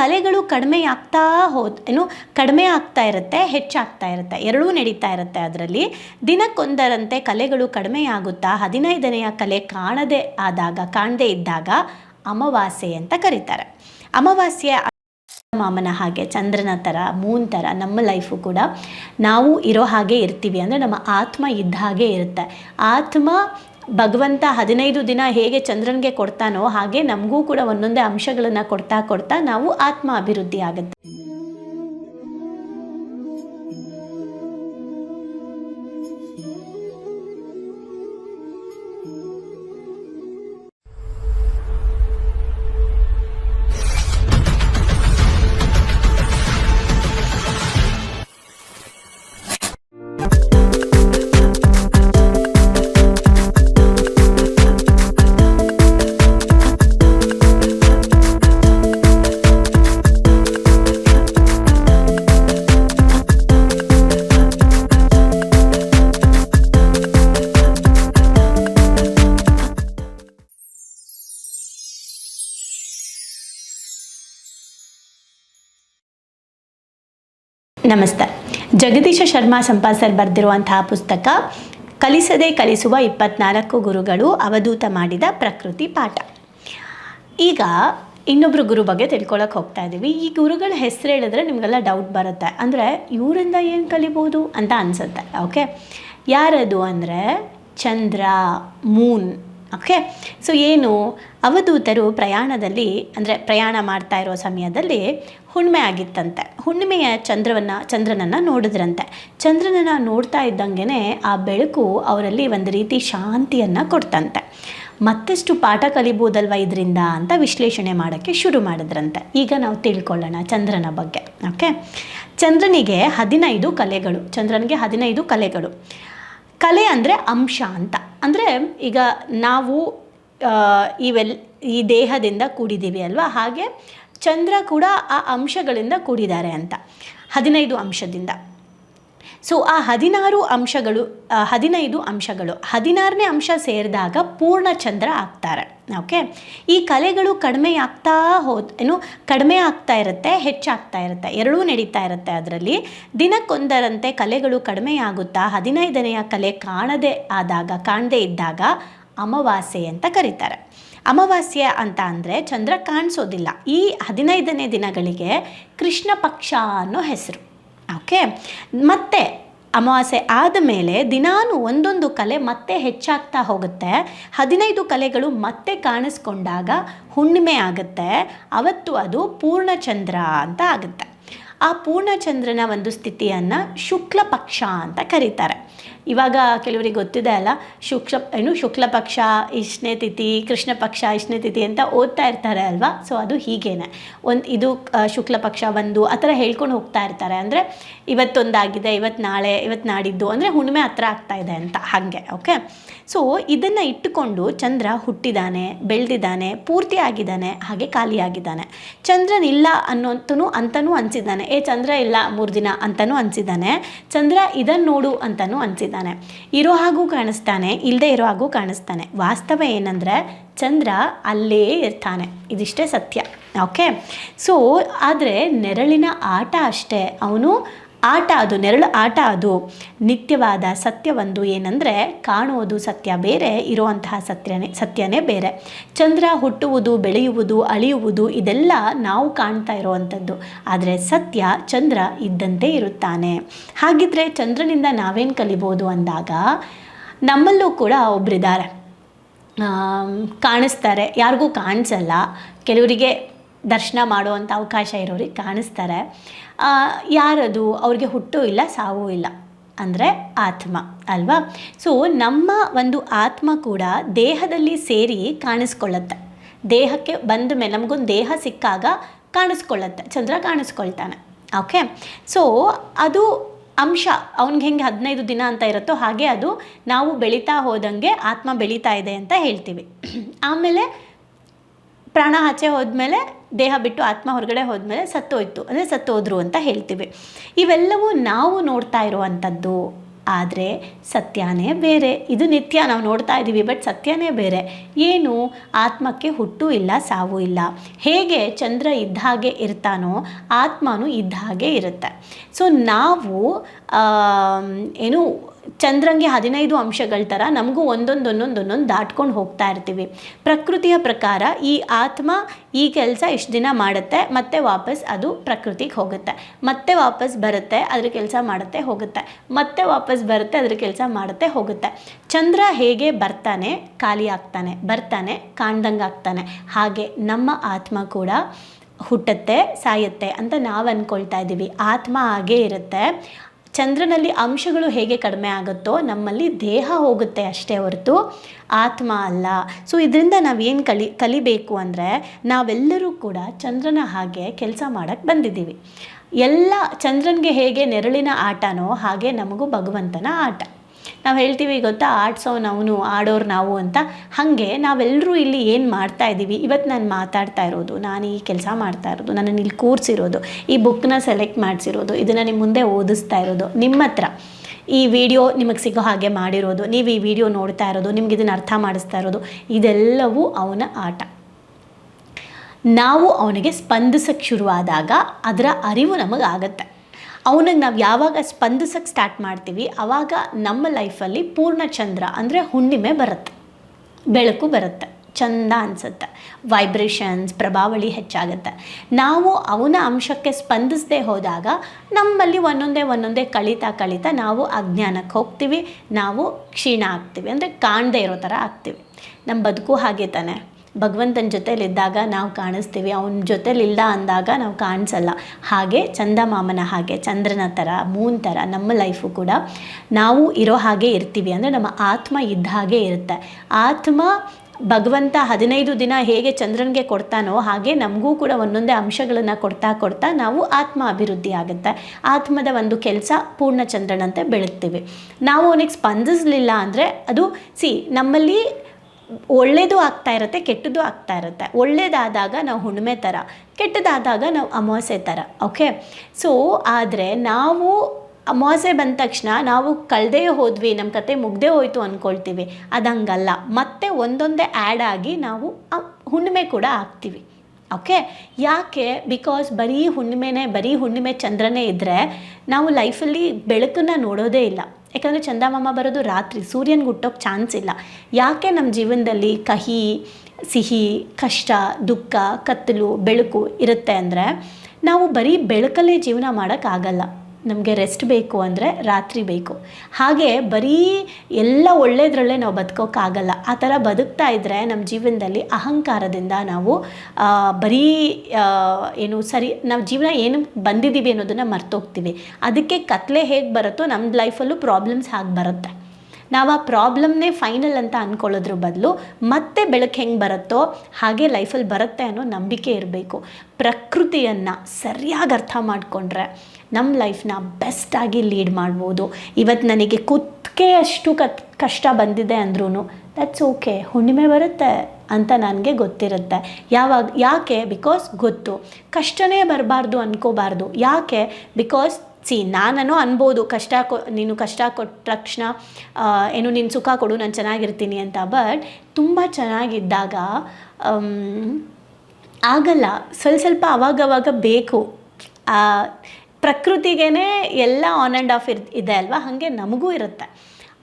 ಕಲೆಗಳು ಕಡಿಮೆ ಆಗ್ತಾ ಹೋದ್, ಏನು ಕಡಿಮೆ ಆಗ್ತಾ ಇರುತ್ತೆ, ಹೆಚ್ಚಾಗ್ತಾ ಇರುತ್ತೆ, ಎರಡೂ ನಡೀತಾ ಇರುತ್ತೆ ಅದರಲ್ಲಿ. ದಿನಕ್ಕೊಂದರಂತೆ ಕಲೆಗಳು ಕಡಿಮೆ ಆಗುತ್ತಾ, ಹದಿನೈದನೆಯ ಕಲೆ ಕಾಣದೇ ಆದಾಗ, ಕಾಣದೇ ಇದ್ದಾಗ ಅಮಾವಾಸ್ಯೆ ಅಂತ ಕರೀತಾರೆ. ಅಮಾವಾಸ್ಯೆ ಮಾಮನ ಹಾಗೆ, ಚಂದ್ರನ ಥರ, ಮೂನ್ ಥರ, ನಮ್ಮ ಲೈಫು ಕೂಡ ನಾವು ಇರೋ ಹಾಗೆ ಇರ್ತೀವಿ. ಅಂದರೆ ನಮ್ಮ ಆತ್ಮ ಇದ್ದ ಹಾಗೆ ಇರುತ್ತೆ. ಆತ್ಮ ಭಗವಂತ ಹದಿನೈದು ದಿನ ಹೇಗೆ ಚಂದ್ರನಿಗೆ ಕೊಡ್ತಾನೋ ಹಾಗೆ ನಮಗೂ ಕೂಡ ಒಂದೊಂದೇ ಅಂಶಗಳನ್ನು ಕೊಡ್ತಾ ಕೊಡ್ತಾ ನಾವು ಆತ್ಮ ಅಭಿವೃದ್ಧಿ ಆಗುತ್ತೆ. ನಮಸ್ತೆ. ಜಗದೀಶ ಶರ್ಮಾ ಸಂಪಾಸರ್ ಸರ್ ಬರೆದಿರುವಂತಹ ಪುಸ್ತಕ, ಕಲಿಸದೆ ಕಲಿಸುವ ಇಪ್ಪತ್ನಾಲ್ಕು ಗುರುಗಳು ಅವಧೂತ ಮಾಡಿದ ಪ್ರಕೃತಿ ಪಾಠ. ಈಗ ಇನ್ನೊಬ್ಬರು ಗುರು ಬಗ್ಗೆ ತಿಳ್ಕೊಳಕ್ಕೆ ಹೋಗ್ತಾ ಇದ್ದೀವಿ ಈ ಗುರುಗಳ ಹೆಸರು ಹೇಳಿದ್ರೆ ನಿಮಗೆಲ್ಲ ಡೌಟ್ ಬರುತ್ತೆ. ಅಂದರೆ ಇವರಿಂದ ಏನು ಕಲಿಬೋದು ಅಂತ ಅನಿಸುತ್ತೆ. ಓಕೆ ಯಾರದು ಅಂದರೆ ಚಂದ್ರ ಮೂನ್ ಓಕೆ ಸೊ ಏನು ಅವಧೂತರು ಪ್ರಯಾಣದಲ್ಲಿ, ಅಂದರೆ ಪ್ರಯಾಣ ಮಾಡ್ತಾ ಇರೋ ಸಮಯದಲ್ಲಿ ಹುಣ್ಣಿಮೆ ಆಗಿತ್ತಂತೆ. ಹುಣ್ಣಿಮೆಯ ಚಂದ್ರವನ್ನು, ಚಂದ್ರನನ್ನು ನೋಡಿದ್ರಂತೆ. ಚಂದ್ರನನ್ನು ನೋಡ್ತಾ ಇದ್ದಂಗೆ ಆ ಬೆಳಕು ಅವರಲ್ಲಿ ಒಂದು ರೀತಿ ಶಾಂತಿಯನ್ನು ಕೊಡ್ತಂತೆ. ಮತ್ತಷ್ಟು ಪಾಠ ಕಲಿಬೋದಲ್ವ ಇದರಿಂದ ಅಂತ ವಿಶ್ಲೇಷಣೆ ಮಾಡೋಕ್ಕೆ ಶುರು ಮಾಡಿದ್ರಂತೆ. ಈಗ ನಾವು ತಿಳ್ಕೊಳ್ಳೋಣ ಚಂದ್ರನ ಬಗ್ಗೆ. ಓಕೆ ಚಂದ್ರನಿಗೆ ಹದಿನೈದು ಕಲೆಗಳು. ಚಂದ್ರನಿಗೆ ಹದಿನೈದು ಕಲೆಗಳು. ಕಲೆ ಅಂದರೆ ಅಂಶ ಅಂತ. ಅಂದರೆ ಈಗ ನಾವು ಇವೆಲ್, ಈ ದೇಹದಿಂದ ಕೂಡಿದ್ದೀವಿ ಅಲ್ವಾ? ಹಾಗೆ ಚಂದ್ರ ಕೂಡ ಆ ಅಂಶಗಳಿಂದ ಕೂಡಿದ್ದಾರೆ ಅಂತ. ಹದಿನೈದು ಅಂಶದಿಂದ. ಸೊ ಆ ಹದಿನಾರು ಅಂಶಗಳು ಹದಿನೈದು ಅಂಶಗಳು, ಹದಿನಾರನೇ ಅಂಶ ಸೇರಿದಾಗ ಪೂರ್ಣ ಚಂದ್ರ ಆಗ್ತಾರೆ. ಓಕೆ ಈ ಕಲೆಗಳು ಕಡಿಮೆ ಆಗ್ತಾ ಹೋದ್ ಏನು, ಕಡಿಮೆ ಆಗ್ತಾ ಇರುತ್ತೆ, ಹೆಚ್ಚಾಗ್ತಾ ಇರುತ್ತೆ, ಎರಡೂ ನಡೀತಾ ಇರುತ್ತೆ ಅದರಲ್ಲಿ. ದಿನಕ್ಕೊಂದರಂತೆ ಕಲೆಗಳು ಕಡಿಮೆ ಆಗುತ್ತಾ, ಹದಿನೈದನೆಯ ಕಲೆ ಕಾಣದೇ ಆದಾಗ, ಕಾಣದೇ ಇದ್ದಾಗ ಅಮಾವಾಸ್ಯೆ ಅಂತ ಕರೀತಾರೆ. ಅಮಾವಾಸ್ಯೆ ಅಂತ ಅಂದರೆ ಚಂದ್ರ ಕಾಣಿಸೋದಿಲ್ಲ. ಈ ಹದಿನೈದನೇ ದಿನಗಳಿಗೆ ಕೃಷ್ಣ ಪಕ್ಷ ಅನ್ನೋ ಹೆಸರು. ಓಕೆ ಮತ್ತೆ ಅಮಾವಾಸ್ಯೆ ಆದಮೇಲೆ ದಿನಾನು ಒಂದೊಂದು ಕಲೆ ಮತ್ತೆ ಹೆಚ್ಚಾಗ್ತಾ ಹೋಗುತ್ತೆ. ಹದಿನೈದು ಕಲೆಗಳು ಮತ್ತೆ ಕಾಣಿಸ್ಕೊಂಡಾಗ ಹುಣ್ಣಿಮೆ ಆಗುತ್ತೆ. ಅವತ್ತು ಅದು ಪೂರ್ಣಚಂದ್ರ ಅಂತ ಆಗುತ್ತೆ. ಆ ಪೂರ್ಣಚಂದ್ರನ ಒಂದು ಸ್ಥಿತಿಯನ್ನು ಶುಕ್ಲ ಪಕ್ಷ ಅಂತ ಕರೀತಾರೆ. ಇವಾಗ ಕೆಲವರಿಗೆ ಗೊತ್ತಿದೆ ಅಲ್ಲ, ಶುಕ್ಷ, ಏನು ಶುಕ್ಲ ಪಕ್ಷ ಇಷ್ಟನೇ ತಿಥಿ, ಕೃಷ್ಣ ಪಕ್ಷ ಇಷ್ಟನೇ ತಿಥಿ ಅಂತ ಓದ್ತಾ ಇರ್ತಾರೆ ಅಲ್ವಾ? ಸೊ ಅದು ಹೀಗೇನೆ. ಒಂದು ಇದು ಶುಕ್ಲ ಪಕ್ಷ ಒಂದು, ಆ ಥರ ಹೇಳ್ಕೊಂಡು ಹೋಗ್ತಾ ಇರ್ತಾರೆ. ಅಂದರೆ ಇವತ್ತೊಂದಾಗಿದೆ ಇವತ್ತು ನಾಳೆ ಇವತ್ತು ನಾಡಿದ್ದು, ಅಂದರೆ ಹುಣ್ಣಿಮೆ ಹತ್ರ ಆಗ್ತಾ ಇದೆ ಅಂತ, ಹಾಗೆ ಓಕೆ ಸೊ ಇದನ್ನು ಇಟ್ಟುಕೊಂಡು ಚಂದ್ರ ಹುಟ್ಟಿದಾನೆ ಬೆಳೆದಿದ್ದಾನೆ ಪೂರ್ತಿ ಆಗಿದ್ದಾನೆ ಹಾಗೆ ಖಾಲಿಯಾಗಿದ್ದಾನೆ ಚಂದ್ರನಿಲ್ಲ ಅನ್ನೋಂತೂ ಅಂತನೂ ಅನಿಸಿದ್ದಾನೆ. ಏ, ಚಂದ್ರ ಇಲ್ಲ ಮೂರು ದಿನ ಅಂತನೂ ಅನಿಸಿದ್ದಾನೆ. ಚಂದ್ರ ಇದನ್ನು ನೋಡು ಅಂತನೂ ಅನಿಸಿದ್ದಾನೆ. ಇರೋ ಹಾಗೂ ಕಾಣಿಸ್ತಾನೆ ಇಲ್ಲದೆ ಇರೋ ಹಾಗೂ ಕಾಣಿಸ್ತಾನೆ. ವಾಸ್ತವ ಏನಂದರೆ ಚಂದ್ರ ಅಲ್ಲೇ ಇರ್ತಾನೆ. ಇದಿಷ್ಟೇ ಸತ್ಯ. ಓಕೆ ಸೊ ಆದರೆ ನೆರಳಿನ ಆಟ ಅಷ್ಟೇ. ಅವನು ಆಟ ಅದು, ನೆರಳು ಆಟ ಅದು, ನಿತ್ಯವಾದ ಸತ್ಯವೊಂದು ಏನಂದರೆ ಕಾಣುವುದು ಸತ್ಯ, ಬೇರೆ ಇರುವಂತಹ ಸತ್ಯನೇ ಸತ್ಯನೇ ಬೇರೆ. ಚಂದ್ರ ಹುಟ್ಟುವುದು, ಬೆಳೆಯುವುದು, ಅಳಿಯುವುದು, ಇದೆಲ್ಲ ನಾವು ಕಾಣ್ತಾ ಇರುವಂಥದ್ದು. ಆದರೆ ಸತ್ಯ ಚಂದ್ರ ಇದ್ದಂತೆ ಇರುತ್ತಾನೆ. ಹಾಗಿದ್ರೆ ಚಂದ್ರನಿಂದ ನಾವೇನು ಕಲಿಬೋದು ಅಂದಾಗ ನಮ್ಮಲ್ಲೂ ಕೂಡ ಒಬ್ಬರಿದ್ದಾರೆ ಕಾಣಿಸ್ತಾರೆ. ಯಾರಿಗೂ ಕಾಣಿಸಲ್ಲ. ಕೆಲವರಿಗೆ ದರ್ಶನ ಮಾಡುವಂಥ ಅವಕಾಶ ಇರೋರಿಗೆ ಕಾಣಿಸ್ತಾರೆ. ಯಾರದು? ಅವ್ರಿಗೆ ಹುಟ್ಟು ಇಲ್ಲ, ಸಾವು ಇಲ್ಲ ಅಂದರೆ ಆತ್ಮ ಅಲ್ವಾ? ಸೊ ನಮ್ಮ ಒಂದು ಆತ್ಮ ಕೂಡ ದೇಹದಲ್ಲಿ ಸೇರಿ ಕಾಣಿಸ್ಕೊಳ್ಳುತ್ತೆ. ದೇಹಕ್ಕೆ ಬಂದ ಮೇಲೆ ನಮಗೊಂದು ದೇಹ ಸಿಕ್ಕಾಗ ಕಾಣಿಸ್ಕೊಳ್ಳುತ್ತೆ. ಚಂದ್ರ ಕಾಣಿಸ್ಕೊಳ್ತಾನೆ. ಓಕೆ ಸೊ ಅದು ಅಂಶ ಅವ್ನಿಗೆ ಹೆಂಗೆ ಹದಿನೈದು ದಿನ ಅಂತ ಇರುತ್ತೋ ಹಾಗೆ ಅದು ನಾವು ಬೆಳೀತಾ ಹೋದಂಗೆ ಆತ್ಮ ಬೆಳೀತಾ ಇದೆ ಅಂತ ಹೇಳ್ತೀವಿ. ಆಮೇಲೆ ಪ್ರಾಣ ಆಚೆ ಹೋದ್ಮೇಲೆ ದೇಹ ಬಿಟ್ಟು ಆತ್ಮ ಹೊರಗಡೆ ಹೋದ್ಮೇಲೆ ಸತ್ತೋಯ್ತು, ಅಂದರೆ ಸತ್ತೋದ್ರು ಅಂತ ಹೇಳ್ತೀವಿ. ಇವೆಲ್ಲವೂ ನಾವು ನೋಡ್ತಾ ಇರುವಂಥದ್ದು, ಆದರೆ ಸತ್ಯನೇ ಬೇರೆ. ಇದು ನಿತ್ಯ ನಾವು ನೋಡ್ತಾ ಇದ್ದೀವಿ, ಬಟ್ ಸತ್ಯನೇ ಬೇರೆ. ಏನು? ಆತ್ಮಕ್ಕೆ ಹುಟ್ಟು ಇಲ್ಲ, ಸಾವು ಇಲ್ಲ. ಹೇಗೆ ಚಂದ್ರ ಇದ್ದ ಹಾಗೆ ಇರ್ತಾನೋ, ಆತ್ಮನೂ ಇದ್ದ ಹಾಗೆ ಇರುತ್ತೆ. ಸೊ ನಾವು ಏನು ಚಂದ್ರಂಗೆ ಹದಿನೈದು ಅಂಶಗಳ ಥರ ನಮಗೂ ಒಂದೊಂದು ಒಂದೊಂದು ಒಂದೊಂದು ದಾಟ್ಕೊಂಡು ಹೋಗ್ತಾ ಇರ್ತೀವಿ. ಪ್ರಕೃತಿಯ ಪ್ರಕಾರ ಈ ಆತ್ಮ ಈ ಕೆಲಸ ಇಷ್ಟು ದಿನ ಮಾಡುತ್ತೆ, ಮತ್ತೆ ವಾಪಸ್ ಅದು ಪ್ರಕೃತಿಗೆ ಹೋಗುತ್ತೆ. ಮತ್ತೆ ವಾಪಸ್ ಬರುತ್ತೆ, ಅದ್ರ ಕೆಲಸ ಮಾಡುತ್ತೆ, ಹೋಗುತ್ತೆ. ಮತ್ತೆ ವಾಪಸ್ ಬರುತ್ತೆ, ಅದ್ರ ಕೆಲಸ ಮಾಡುತ್ತೆ, ಹೋಗುತ್ತೆ. ಚಂದ್ರ ಹೇಗೆ ಬರ್ತಾನೆ, ಖಾಲಿ ಆಗ್ತಾನೆ, ಬರ್ತಾನೆ, ಕಾಣ್ದಂಗೆ ಆಗ್ತಾನೆ. ಹಾಗೆ ನಮ್ಮ ಆತ್ಮ ಕೂಡ ಹುಟ್ಟುತ್ತೆ, ಸಾಯುತ್ತೆ ಅಂತ ನಾವು ಅಂದ್ಕೊಳ್ತಾ ಇದ್ದೀವಿ ಆತ್ಮ ಹಾಗೇ ಇರುತ್ತೆ. ಚಂದ್ರನಲ್ಲಿ ಅಂಶಗಳು ಹೇಗೆ ಕಡಿಮೆ ಆಗುತ್ತೋ ನಮ್ಮಲ್ಲಿ ದೇಹ ಹೋಗುತ್ತೆ ಅಷ್ಟೇ ಹೊರತು ಆತ್ಮ ಅಲ್ಲ. ಸೊ ಇದರಿಂದ ನಾವೇನು ಕಲಿ, ಕಲಿಬೇಕು ಅಂದರೆ ನಾವೆಲ್ಲರೂ ಕೂಡ ಚಂದ್ರನ ಹಾಗೆ ಕೆಲಸ ಮಾಡೋಕ್ಕೆ ಬಂದಿದ್ದೀವಿ. ಎಲ್ಲ ಚಂದ್ರನಿಗೆ ಹೇಗೆ ನೆರಳಿನ ಆಟನೋ ಹಾಗೆ ನಮಗೂ ಭಗವಂತನ ಆಟ. ನಾವು ಹೇಳ್ತೀವಿ, ಗೊತ್ತಾ? ಆಡ್ಸೋನು ಅವನು ಆಡೋರು ನಾವು ಅಂತ. ಹಾಗೆ ನಾವೆಲ್ಲರೂ ಇಲ್ಲಿ ಏನು ಮಾಡ್ತಾ ಇದ್ದೀವಿ ಇವತ್ತು ನಾನು ಮಾತಾಡ್ತಾ ಇರೋದು, ನಾನು ಈ ಕೆಲಸ ಮಾಡ್ತಾ ಇರೋದು ನನ್ನನ್ನು ಇಲ್ಲಿ ಕೂರಿಸಿರೋದು, ಈ ಬುಕ್ನ ಸೆಲೆಕ್ಟ್ ಮಾಡಿಸಿರೋದು, ಇದನ್ನು ನಿಮ್ಮ ಮುಂದೆ ಓದಿಸ್ತಾ ಇರೋದು, ನಿಮ್ಮ ಹತ್ರ. ಈ ವಿಡಿಯೋ ನಿಮಗೆ ಸಿಗೋ ಹಾಗೆ ಮಾಡಿರೋದು, ನೀವು ಈ ವಿಡಿಯೋ ನೋಡ್ತಾ ಇರೋದು, ನಿಮ್ಗೆ ಇದನ್ನು ಅರ್ಥ ಮಾಡಿಸ್ತಾ ಇರೋದು, ಇದೆಲ್ಲವೂ ಅವನ ಆಟ. ನಾವು ಅವನಿಗೆ ಸ್ಪಂದಿಸಕ್ಕೆ ಶುರುವಾದಾಗ ಅದರ ಅರಿವು ನಮಗೆ ಆಗುತ್ತೆ. ಅವನಿಗೆ ನಾವು ಯಾವಾಗ ಸ್ಪಂದಿಸಕ್ಕೆ ಸ್ಟಾರ್ಟ್ ಮಾಡ್ತೀವಿ ಆವಾಗ ನಮ್ಮ ಲೈಫಲ್ಲಿ ಪೂರ್ಣ ಚಂದ್ರ ಅಂದರೆ ಹುಣ್ಣಿಮೆ ಬರುತ್ತೆ. ಬೆಳಕು ಬರುತ್ತೆ, ಚಂದ ಅನಿಸುತ್ತೆ. ವೈಬ್ರೇಷನ್ಸ್ ಪ್ರಭಾವಳಿ ಹೆಚ್ಚಾಗುತ್ತೆ. ನಾವು ಅವನ ಅಂಶಕ್ಕೆ ಸ್ಪಂದಿಸದೆ ಹೋದಾಗ ನಮ್ಮಲ್ಲಿ ಒಂದೊಂದೇ ಒಂದೊಂದೇ ಕಳೀತಾ ಕಳೀತಾ ನಾವು ಅಜ್ಞಾನಕ್ಕೆ ಹೋಗ್ತೀವಿ, ನಾವು ಕ್ಷೀಣ ಆಗ್ತೀವಿ, ಅಂದರೆ ಕಾಣದೇ ಇರೋ ಥರ ಆಗ್ತೀವಿ. ನಮ್ಮ ಬದುಕು ಹಾಗೆ ತಾನೆ. ಭಗವಂತನ ಜೊತೆಲಿದ್ದಾಗ ನಾವು ಕಾಣಿಸ್ತೀವಿ. ಅವನ ಜೊತೆಲಿಲ್ಲ ಅಂದಾಗ ನಾವು ಕಾಣಿಸಲ್ಲ. ಹಾಗೆ ಚಂದಮಾಮನ ಹಾಗೆ, ಚಂದ್ರನ ಥರ ಮೂನ್ ಥರ ನಮ್ಮ ಲೈಫು ಕೂಡ ನಾವು ಇರೋ ಹಾಗೆ ಇರ್ತೀವಿ. ಅಂದರೆ ನಮ್ಮ ಆತ್ಮ ಇದ್ದ ಹಾಗೆ ಇರುತ್ತೆ. ಆತ್ಮ ಭಗವಂತ ಹದಿನೈದು ದಿನ ಹೇಗೆ ಚಂದ್ರನಿಗೆ ಕೊಡ್ತಾನೋ ಹಾಗೆ ನಮಗೂ ಕೂಡ ಒಂದೊಂದೇ ಅಂಶಗಳನ್ನು ಕೊಡ್ತಾ ಕೊಡ್ತಾ ನಾವು ಆತ್ಮ ಅಭಿವೃದ್ಧಿ ಆಗುತ್ತೆ. ಆತ್ಮದ ಒಂದು ಕೆಲಸ ಪೂರ್ಣ ಚಂದ್ರನಂತೆ ಬೆಳಗ್ತೀವಿ ನಾವು ಅವನಿಗೆ ಸ್ಪಂದಿಸಲಿಲ್ಲ ಅಂದರೆ ಅದು ಸಿ ನಮ್ಮಲ್ಲಿ ಒಳ್ಳೇದು ಆಗ್ತಾ ಇರುತ್ತೆ, ಕೆಟ್ಟದ್ದು ಆಗ್ತಾ ಇರುತ್ತೆ. ಒಳ್ಳೇದಾದಾಗ ನಾವು ಹುಣ್ಮೆ ಥರ, ಕೆಟ್ಟದಾದಾಗ ನಾವು ಅಮಾವಾಸ್ಯೆ ಥರ ಓಕೆ ಸೊ ಆದರೆ ನಾವು ಅಮಾವಾಸ್ಯೆ ಬಂದ ತಕ್ಷಣ ನಾವು ಕಳೆದೇ ಹೋದ್ವಿ ನಮ್ಮ ಕತೆ ಮುಗ್ದೇ ಹೋಯಿತು ಅಂದ್ಕೊಳ್ತೀವಿ ಅದು ಹಂಗಲ್ಲ ಮತ್ತೆ ಒಂದೊಂದೇ ಆ್ಯಡ್ ಆಗಿ ನಾವು ಹುಣ್ಣಿಮೆ ಕೂಡ ಆಗ್ತೀವಿ ಓಕೆ ಯಾಕೆ? ಬಿಕಾಸ್ ಬರೀ ಹುಣ್ಣಿಮೆನೇ, ಬರೀ ಹುಣ್ಣಿಮೆ ಚಂದ್ರನೇ ಇದ್ದರೆ ನಾವು ಲೈಫಲ್ಲಿ ಬೆಳಕನ್ನು ನೋಡೋದೇ ಇಲ್ಲ. ಯಾಕಂದರೆ ಚಂದಮಾಮ ಬರೋದು ರಾತ್ರಿ, ಸೂರ್ಯನ ಹುಟ್ಟೋಕ್ಕೆ ಚಾನ್ಸ್ ಇಲ್ಲ. ಯಾಕೆ ನಮ್ಮ ಜೀವನದಲ್ಲಿ ಕಹಿ, ಸಿಹಿ, ಕಷ್ಟ, ದುಃಖ, ಕತ್ತಲು, ಬೆಳಕು ಇರುತ್ತೆ ಅಂದರೆ ನಾವು ಬರೀ ಬೆಳಕಲ್ಲೇ ಜೀವನ ಮಾಡೋಕ್ಕಾಗಲ್ಲ ನಮಗೆ ರೆಸ್ಟ್ ಬೇಕು ಅಂದರೆ ರಾತ್ರಿ ಬೇಕು. ಹಾಗೆ ಬರೀ ಎಲ್ಲ ಒಳ್ಳೆಯದ್ರಲ್ಲೇ ನಾವು ಬದುಕೋಕ್ಕಾಗಲ್ಲ ಆ ಥರ ಬದುಕ್ತಾ ಇದ್ದರೆ ನಮ್ಮ ಜೀವನದಲ್ಲಿ ಅಹಂಕಾರದಿಂದ ನಾವು ಬರೀ ಏನು ಸರಿ, ನಾವು ಜೀವನ ಏನು ಬಂದಿದ್ದೀವಿ ಅನ್ನೋದನ್ನು ಮರ್ತೋಗ್ತೀವಿ. ಅದಕ್ಕೆ ಕತ್ಲೆ ಹೇಗೆ ಬರುತ್ತೋ ನಮ್ಮ ಲೈಫಲ್ಲೂ ಪ್ರಾಬ್ಲಮ್ಸ್ ಹಾಗೆ ಬರುತ್ತೆ. ನಾವು ಆ ಪ್ರಾಬ್ಲಮ್ನೇ ಫೈನಲ್ ಅಂತ ಅಂದ್ಕೊಳ್ಳೋದ್ರ ಬದಲು ಮತ್ತೆ ಬೆಳಕು ಹೆಂಗೆ ಬರುತ್ತೋ ಹಾಗೆ ಲೈಫಲ್ಲಿ ಬರುತ್ತೆ ಅನ್ನೋ ನಂಬಿಕೆ ಇರಬೇಕು. ಪ್ರಕೃತಿಯನ್ನು ಸರಿಯಾಗಿ ಅರ್ಥ ಮಾಡಿಕೊಂಡ್ರೆ ನಮ್ಮ ಲೈಫ್ನ ಬೆಸ್ಟಾಗಿ ಲೀಡ್ ಮಾಡ್ಬೋದು. ಇವತ್ತು ನನಗೆ ಕುತ್ತಿಗೆಯಷ್ಟು ಕತ್, ಕಷ್ಟ ಬಂದಿದೆ ಅಂದ್ರೂ ದಟ್ಸ್ ಓಕೆ ಹುಣ್ಣಿಮೆ ಬರುತ್ತೆ ಅಂತ ನನಗೆ ಗೊತ್ತಿರುತ್ತೆ. ಯಾವಾಗ, ಯಾಕೆ? ಬಿಕಾಸ್ ಗೊತ್ತು. ಕಷ್ಟನೇ ಬರಬಾರ್ದು ಅನ್ಕೋಬಾರ್ದು. ಯಾಕೆ? ಬಿಕಾಸ್ ಸಿ ನಾನು ಅನ್ಬೋದು. ಕಷ್ಟ ಕೊ, ನೀನು ಕಷ್ಟ ಕೊಟ್ಟ ತಕ್ಷಣ ಏನು ನೀನು ಸುಖ ಕೊಡು, ನಾನು ಚೆನ್ನಾಗಿರ್ತೀನಿ ಅಂತ. ಬಟ್ ತುಂಬ ಚೆನ್ನಾಗಿದ್ದಾಗ ಆಗಲ್ಲ. ಸ್ವಲ್ಪ ಸ್ವಲ್ಪ ಅವಾಗವಾಗ ಬೇಕು. ಪ್ರಕೃತಿಗೇ ಎಲ್ಲ ಆನ್ ಆ್ಯಂಡ್ ಆಫ್ ಇರ್, ಇದೆ ಅಲ್ವಾ? ಹಾಗೆ ನಮಗೂ ಇರುತ್ತೆ.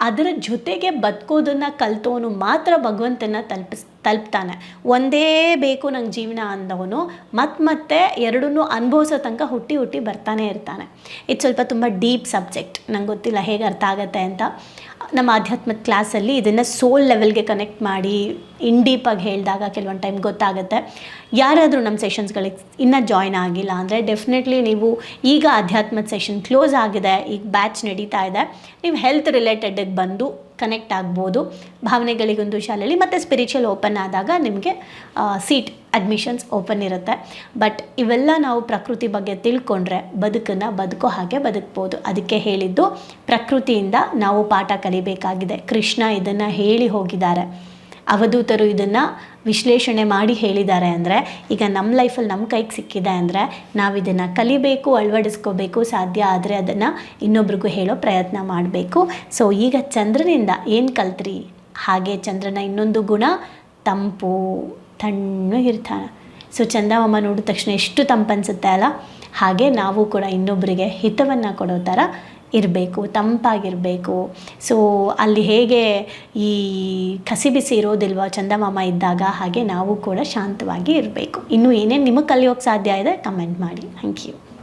ಅದರ ಜೊತೆಗೆ ಬದುಕೋದನ್ನು ಕಲ್ತವನು ಮಾತ್ರ ಭಗವಂತನ ತಲುಪಿಸ್ ತಲುಪ್ತಾನೆ. ಒಂದೇ ಬೇಕು ನಂಗೆ ಜೀವನ ಅಂದವನು ಮತ್ತೆ ಮತ್ತೆ ಎರಡನ್ನೂ ಅನುಭವಿಸೋ ತನಕ ಹುಟ್ಟಿ ಹುಟ್ಟಿ ಬರ್ತಾನೆ ಇರ್ತಾನೆ. ಇದು ಸ್ವಲ್ಪ ತುಂಬ ಡೀಪ್ ಸಬ್ಜೆಕ್ಟ್, ನಂಗೆ ಗೊತ್ತಿಲ್ಲ ಹೇಗೆ ಅರ್ಥ ಆಗುತ್ತೆ ಅಂತ. ನಮ್ಮ ಆಧ್ಯಾತ್ಮದ ಕ್ಲಾಸಲ್ಲಿ ಇದನ್ನು ಸೋಲ್ ಲೆವೆಲ್ಗೆ ಕನೆಕ್ಟ್ ಮಾಡಿ, ಇನ್ ಡೀಪಾಗಿ ಹೇಳಿದಾಗ ಕೆಲವೊಂದು ಟೈಮ್ ಗೊತ್ತಾಗುತ್ತೆ. ಯಾರಾದರೂ ನಮ್ಮ ಸೆಷನ್ಸ್ಗಳಿಗೆ ಇನ್ನೂ ಜಾಯ್ನ್ ಆಗಿಲ್ಲ ಅಂದರೆ ಡೆಫಿನೆಟ್ಲಿ ನೀವು ಈಗ ಆಧ್ಯಾತ್ಮದ ಸೆಷನ್ ಕ್ಲೋಸ್ ಆಗಿದೆ, ಈಗ ಬ್ಯಾಚ್ ನಡೀತಾ ಇದೆ. ನೀವು ಹೆಲ್ತ್ ರಿಲೇಟೆಡಿಗೆ ಬಂದು ಕನೆಕ್ಟ್ ಆಗ್ಬೋದು. ಭಾವನೆಗಳಿಗೊಂದು ಶಾಲೆಯಲ್ಲಿ ಮತ್ತು ಸ್ಪಿರಿಚುವಲ್ ಓಪನ್ ಆದಾಗ ನಿಮಗೆ ಸೀಟ್ ಅಡ್ಮಿಷನ್ಸ್ ಓಪನ್ ಇರುತ್ತೆ. ಬಟ್ ಇವೆಲ್ಲ ನಾವು ಪ್ರಕೃತಿ ಬಗ್ಗೆ ತಿಳ್ಕೊಂಡ್ರೆ ಬದುಕನ್ನು ಬದುಕೋ ಹಾಗೆ ಬದುಕ್ಬೋದು. ಅದಕ್ಕೆ ಹೇಳಿದ್ದು ಪ್ರಕೃತಿಯಿಂದ ನಾವು ಪಾಠ ಕಲಿಬೇಕಾಗಿದೆ. ಕೃಷ್ಣ ಇದನ್ನು ಹೇಳಿ ಹೋಗಿದ್ದಾರೆ. ಅವಧೂತರು ಇದನ್ನು ವಿಶ್ಲೇಷಣೆ ಮಾಡಿ ಹೇಳಿದ್ದಾರೆ ಅಂದರೆ, ಈಗ ನಮ್ಮ ಲೈಫಲ್ಲಿ ನಮ್ಮ ಕೈಗೆ ಸಿಕ್ಕಿದೆ ಅಂದರೆ, ನಾವು ಇದನ್ನು ಕಲಿಬೇಕು, ಅಳವಡಿಸ್ಕೋಬೇಕು, ಸಾಧ್ಯ ಆದರೆ ಅದನ್ನು ಇನ್ನೊಬ್ರಿಗೂ ಹೇಳೋ ಪ್ರಯತ್ನ ಮಾಡಬೇಕು. ಸೊ ಈಗ ಚಂದ್ರನಿಂದ ಏನು ಕಲ್ತ್ರಿ? ಹಾಗೆ ಚಂದ್ರನ ಇನ್ನೊಂದು ಗುಣ, ತಂಪು, ತಣ್ಣು ಇರ್ತಾನೆ. ಸೊ ಚಂದಮಾಮ ನೋಡಿದ ತಕ್ಷಣ ಎಷ್ಟು ತಂಪನ್ಸುತ್ತೆ ಅಲ್ಲ? ಹಾಗೆ ನಾವು ಕೂಡ ಇನ್ನೊಬ್ಬರಿಗೆ ಹಿತವನ್ನು ಕೊಡೋ ಥರ ಇರಬೇಕು, ತಂಪಾಗಿರಬೇಕು. ಸೊ ಅಲ್ಲಿ ಹೇಗೆ ಈ ಕಸಿ ಬಿಸಿ ಇರೋದಿಲ್ವ ಚಂದಮಾಮ ಇದ್ದಾಗ, ಹಾಗೆ ನಾವು ಕೂಡ ಶಾಂತವಾಗಿ ಇರಬೇಕು. ಇನ್ನು ಏನೇನು ನಿಮಗೆ ಕಲಿಯೋಕ್ಕೆ ಸಾಧ್ಯ ಇದೆ ಕಮೆಂಟ್ ಮಾಡಿ. Thank you